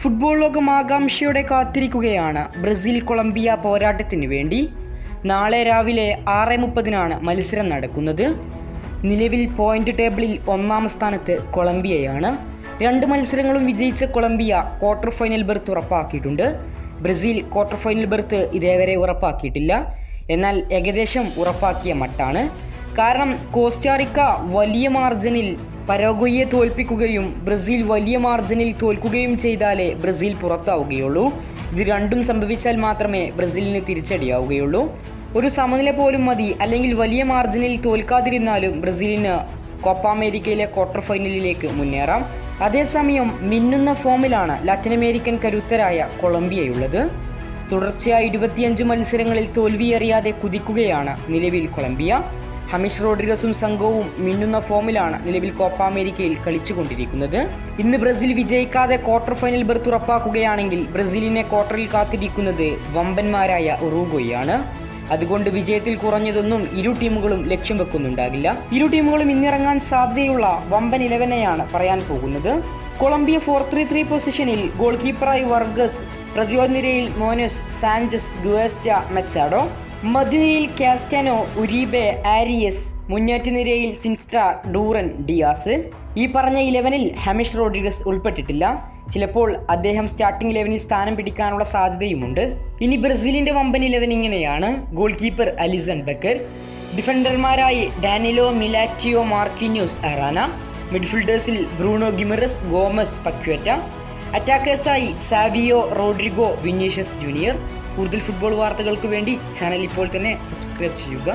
Football ലോകം ആകാംക്ഷയോടെ കാത്തിരിക്കുകയാണ് ബ്രസീൽ കൊളംബിയ പോരാട്ടത്തിന് വേണ്ടി. നാളെ രാവിലെ ആറ് മുപ്പതിനാണ് മത്സരം നടക്കുന്നത്. നിലവിൽ പോയിന്റ് ടേബിളിൽ ഒന്നാം സ്ഥാനത്ത് കൊളംബിയയാണ്. രണ്ട് മത്സരങ്ങളും വിജയിച്ച കൊളംബിയ ക്വാർട്ടർ ഫൈനൽ ബെർത്ത് ഉറപ്പാക്കിയിട്ടുണ്ട്. ബ്രസീൽ ക്വാർട്ടർ ഫൈനൽ ബെർത്ത് ഇതേവരെ ഉറപ്പാക്കിയിട്ടില്ല. എന്നാൽ ഏകദേശം ഉറപ്പാക്കിയ മട്ടാണ്. കാരണം കോസ്റ്റാറിക്ക വലിയ മാർജിനിൽ പരോഗോയെ തോൽപ്പിക്കുകയും ബ്രസീൽ വലിയ മാർജിനിൽ തോൽക്കുകയും ചെയ്താലേ ബ്രസീൽ പുറത്താവുകയുള്ളൂ. ഇത് രണ്ടും സംഭവിച്ചാൽ മാത്രമേ ബ്രസീലിന് തിരിച്ചടിയാവുകയുള്ളൂ. ഒരു സമനില പോലും മതി അല്ലെങ്കിൽ വലിയ മാർജിനിൽ തോൽക്കാതിരുന്നാലും ബ്രസീലിന് കോപ്പ അമേരിക്കയിലെ ക്വാർട്ടർ ഫൈനലിലേക്ക് മുന്നേറാം. അതേസമയം മിന്നുന്ന ഫോമിലാണ് ലാറ്റിൻ അമേരിക്കൻ കരുത്തരായ കൊളംബിയയുള്ളത്. തുടർച്ചയായി ഇരുപത്തിയഞ്ച് മത്സരങ്ങളിൽ തോൽവിയറിയാതെ കുതിക്കുകയാണ് നിലവിൽ കൊളംബിയ. ഹമിഷ് റോഡ്രിഗസും സംഘവും മിന്നുന്ന ഫോമിലാണ് നിലവിൽ കോപ്പ അമേരിക്കയിൽ കളിച്ചുകൊണ്ടിരിക്കുന്നത്. ഇന്ന് ബ്രസീൽ വിജയിക്കാതെ ക്വാർട്ടർ ഫൈനൽ ബെർത്ത് ഉറപ്പാക്കുകയാണെങ്കിൽ ബ്രസീലിനെ ക്വാർട്ടറിൽ കാത്തിരിക്കുന്നത് വമ്പന്മാരായ ഉറൂഗോയാണ് അതുകൊണ്ട് വിജയത്തിൽ കുറഞ്ഞതൊന്നും ഇരു ടീമുകളും ലക്ഷ്യം വെക്കുന്നുണ്ടാകില്ല. ഇരു ടീമുകളും ഇന്നിറങ്ങാൻ സാധ്യതയുള്ള വമ്പൻ ഇലവനെയാണ് പറയാൻ പോകുന്നത്. കൊളംബിയ ഫോർ ത്രീ ത്രീ പൊസിഷനിൽ ഗോൾ കീപ്പറായി വർഗസ് പ്രതിരോധ നിരയിൽ മോനസ് സാഞ്ചസ് ഗുവേസ്റ്റ മെക്സാഡോ മധ്യനിരയിൽ കാസ്റ്റാനോ ഉരീബെ ആരിയസ് മുന്നേറ്റനിരയിൽ സിൻസ്ട്ര ഡൂറൻ ഡിയാസ്. ഈ പറഞ്ഞ ഇലവനിൽ ഹമീഷ് റോഡ്രിഗസ് ഉൾപ്പെട്ടിട്ടില്ല. ചിലപ്പോൾ അദ്ദേഹം സ്റ്റാർട്ടിംഗ് ഇലവനിൽ സ്ഥാനം പിടിക്കാനുള്ള സാധ്യതയുമുണ്ട്. ഇനി ബ്രസീലിന്റെ വമ്പൻ ഇലവൻ ഇങ്ങനെയാണ്. ഗോൾ കീപ്പർ അലിസൺ ബക്കർ ഡിഫൻഡർമാരായി ഡാനിലോ മിലാറ്റിയോ മാർക്കിന്യൂസ് അറാന മിഡ്ഫീൽഡേഴ്സിൽ ബ്രൂണോ ഗിമറസ് ഗോമസ് പക്വേറ്റ അറ്റാക്കേഴ്സായി സാവിയോ റോഡ്രിഗോ വിനീഷ്യസ് ജൂനിയർ കൂടുതൽ ഫുട്ബോൾ വാർത്തകൾക്ക് വേണ്ടി ചാനൽ ഇപ്പോൾ തന്നെ സബ്സ്ക്രൈബ് ചെയ്യുക.